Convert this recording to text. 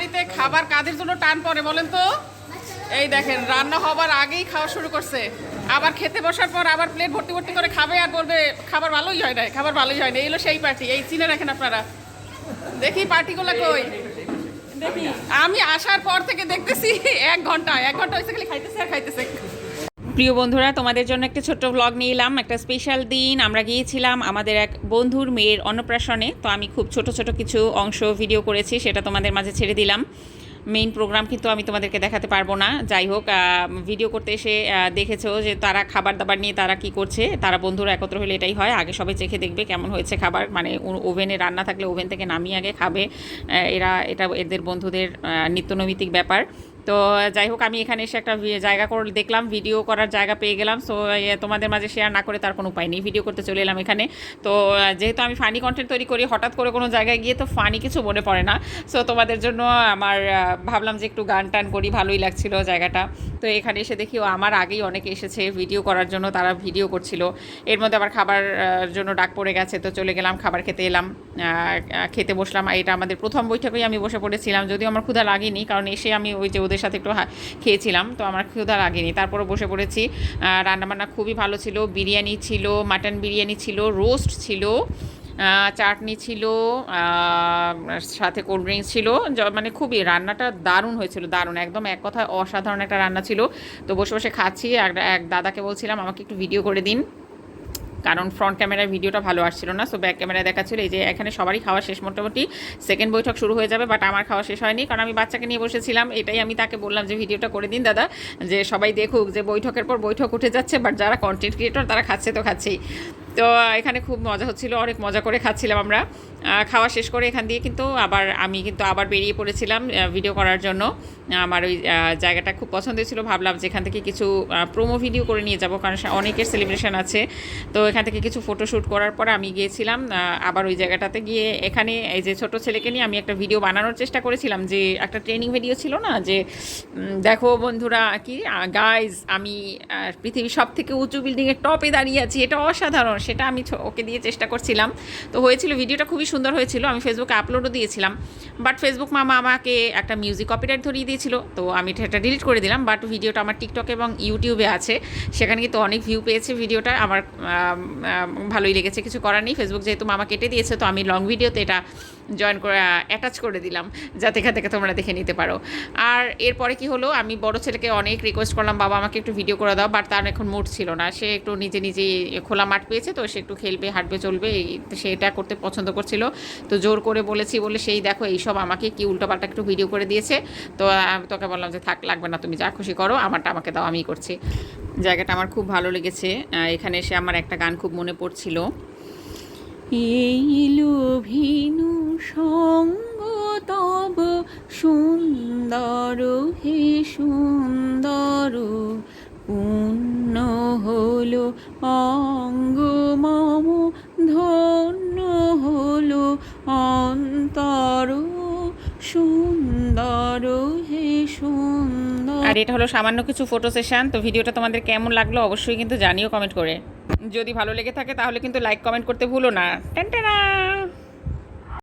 বাড়িতে খাবার কাদের জন্য টান পড়ে বলেন তো? এই দেখেন রান্না হবার আগেই খাওয়া শুরু করছে। আবার খেতে বসার পর আবার প্লেট ভর্তি ভর্তি করে খাবে আর বলবে খাবার ভালোই হয় না খাবার ভালোই হয় না এইগুলো সেই পার্টি এই চিনে রাখেন আপনারা। দেখি পার্টিগুলো কই? দেখি। আমি আসার পর থেকে দেখতেছি এক ঘণ্টা এক ঘণ্টা হয়েছে খালি খাইতেছে আর খাইতেছে। প্রিয় বন্ধুরা তোমাদের জন্য একটা ছোট্ট ব্লগ নিয়ে এলাম। একটা স্পেশাল দিন। আমরা গিয়েছিলাম আমাদের এক বন্ধুর মেয়ের অন্নপ্রাশনে। তো আমি খুব ছোট ছোট কিছু অংশ ভিডিও করেছি সেটা তোমাদের মাঝে ছেড়ে দিলাম। মেইন প্রোগ্রাম কিন্তু আমি তোমাদেরকে দেখাতে পারব না। যাই হোক ভিডিও করতে এসে দেখেছ যে তারা খাবার দাবার নিয়ে তারা কি করছে। তারা বন্ধুরা একত্র হলে এটাই হয়। আগে সবাই চেখে দেখবে কেমন হয়েছে খাবার। মানে ওভেনে রান্না থাকলে ওভেন থেকে নামিয়ে আগে খাবে। এরা এটা এদের বন্ধুদের আহ, নিত্যনৈমিত্তিক ব্যাপার। তো যাই হোক, আমি এখানে এসে একটা জায়গা করে দেখলাম ভিডিও করার জায়গা পেয়ে গেলাম। সো তোমাদের মাঝে শেয়ার না করে তার কোনো উপায় নেই। ভিডিও করতে চলে এলাম এখানে। তো যেহেতু আমি ফানি কন্টেন্ট তৈরি করি, হঠাৎ করে কোনো জায়গায় গিয়ে তো ফানি কিছু মনে পড়ে না। সো তোমাদের জন্য আমার ভাবলাম যে একটু গান টান করি, ভালোই লাগছিল জায়গাটা। তো এখানে এসে দেখি, ও, আমার আগেই অনেকে এসেছে ভিডিও করার জন্য, তারা ভিডিও করছিল। এর মধ্যে আবার খাবার জন্য ডাক পড়ে গেছে, তো চলে গেলাম, খাবার খেতে এলাম। খেতে বসলাম। এটা আমাদের প্রথম বৈঠকেই আমি বসে পড়েছিলাম, যদিও আমার ক্ষুধা লাগেনি, কারণ এসে আমি ওই যে ওদের সাথে একটু খেয়েছিলাম, তো আমার ক্ষুধা লাগেনি। তারপরে বসে পড়েছি। রান্নাবান্না খুবই ভালো ছিল, বিরিয়ানি ছিল, মাটন বিরিয়ানি ছিল, রোস্ট ছিল চাটনি ছিল সাথে কোল্ড ড্রিঙ্কস ছিল। মানে খুবই রান্নাটা দারুণ হয়েছিল, দারুণ। একদম এক কথায় অসাধারণ একটা রান্না ছিল। তো বসে বসে খাচ্ছি। এক দাদাকে বলছিলাম, আমাকে একটু ভিডিও করে দিন। কারণ ফ্রন্ট ক্যামেরায় ভিডিওটা ভালো আসছিল না সো ব্যাক ক্যামেরায় দেখাচ্ছিল এই যে এখানে সবারই খাওয়া শেষ মোটামুটি। সেকেন্ড বৈঠক শুরু হয়ে যাবে বাট আমার খাওয়া শেষ হয়নি, কারণ আমি বাচ্চাকে নিয়ে বসেছিলাম, এটাই আমি তাকে বললাম যে ভিডিওটা করে দিন, দাদা, যে সবাই দেখুক যে বৈঠকের পর বৈঠক উঠে যাচ্ছে বাট যারা কন্টেন্ট ক্রিয়েটর তারা খাচ্ছে তো খাচ্ছেই। তো এখানে খুব মজা হচ্ছিল, অনেক মজা করে খাচ্ছিলাম আমরা। খাওয়া শেষ করে এখান দিয়ে কিন্তু আবার আমি কিন্তু আবার বেরিয়ে পড়েছিলাম ভিডিও করার জন্য। আমার ওই জায়গাটা খুব পছন্দ ছিল ভাবলাম যে এখান থেকে কিছু প্রোমো ভিডিও করে নিয়ে যাব, কারণ অনেকের সেলিব্রেশন আছে। তো, এখান থেকে কিছু ফটোশ্যুট করার পর আমি গিয়েছিলাম আবার ওই জায়গাটাতে গিয়ে এখানে এই যে ছোট ছেলেকে নিয়ে আমি একটা ভিডিও বানানোর চেষ্টা করেছিলাম, যে একটা ট্রেনিং ভিডিও ছিল না, যে দেখো বন্ধুরা কি গাইজ আমি পৃথিবীর সব থেকে উঁচু বিল্ডিংয়ের টপে দাঁড়িয়ে আছি, এটা অসাধারণ। সেটা আমি ওকে দিয়ে চেষ্টা করছিলাম। তো হয়েছিল ভিডিওটা খুবই সুন্দর হয়েছিল আমি ফেসবুকে আপলোডও দিয়েছিলাম। বাট ফেসবুক মামা আমাকে একটা মিউজিক কপিরাইট ধরিয়ে দিয়েছিল তো আমি সেটা ডিলিট করে দিলাম। বাট ভিডিওটা আমার টিকটক এবং ইউটিউবে আছে। সেখানে কিন্তু অনেক ভিউ পেয়েছে ভিডিওটা। আমার আম, আম, ভালোই লেগেছে কিছু করার নেই। ফেসবুক যেহেতু মামা কেটে দিয়েছে তো আমি লং ভিডিওতে এটা জয়েন করে অ্যাটাচ করে দিলাম, যাতে এখান থেকে তোমরা দেখে নিতে পারো। আর এরপরে কি হলো, আমি বড় ছেলেকে অনেক রিকোয়েস্ট করলাম, বাবা আমাকে একটু ভিডিও করে দাও বাট তার এখন মুড ছিল না। সে একটু নিজে নিজে খোলা মাঠ পেয়েছে, তো সে একটু খেলবে, হাঁটবে, চলবে, এই- তো সে এটা করতে পছন্দ করছিল। তো জোর করে বলেছি, বলে সেই দেখো, এইসব আমাকে কি উল্টোপাল্টা একটু ভিডিও করে দিয়েছে। তো আমি তোকে বললাম যে, থাক, লাগবে না, তুমি যা খুশি করো, আমারটা আমাকে দাও আমি করছি। জায়গাটা আমার খুব ভালো লেগেছে। এখানে এসে আমার একটা গান খুব মনে পড়ছিল। এইলো ভিনু সঙ্গ তব সুন্দর, হে সুন্দর। পূর্ণ হলো অঙ্গ, মম ধন্য হলো অন্তর। সুন্দর, হে সুন্দর। আর এটা হলো সামান্য কিছু ফটো সেশন তো ভিডিওটা তোমাদের কেমন লাগল অবশ্যই কিন্তু জানিও কমেন্ট করে। যদি ভালো লেগে থাকে তাহলে কিন্তু লাইক কমেন্ট করতে ভুলো না। টেন।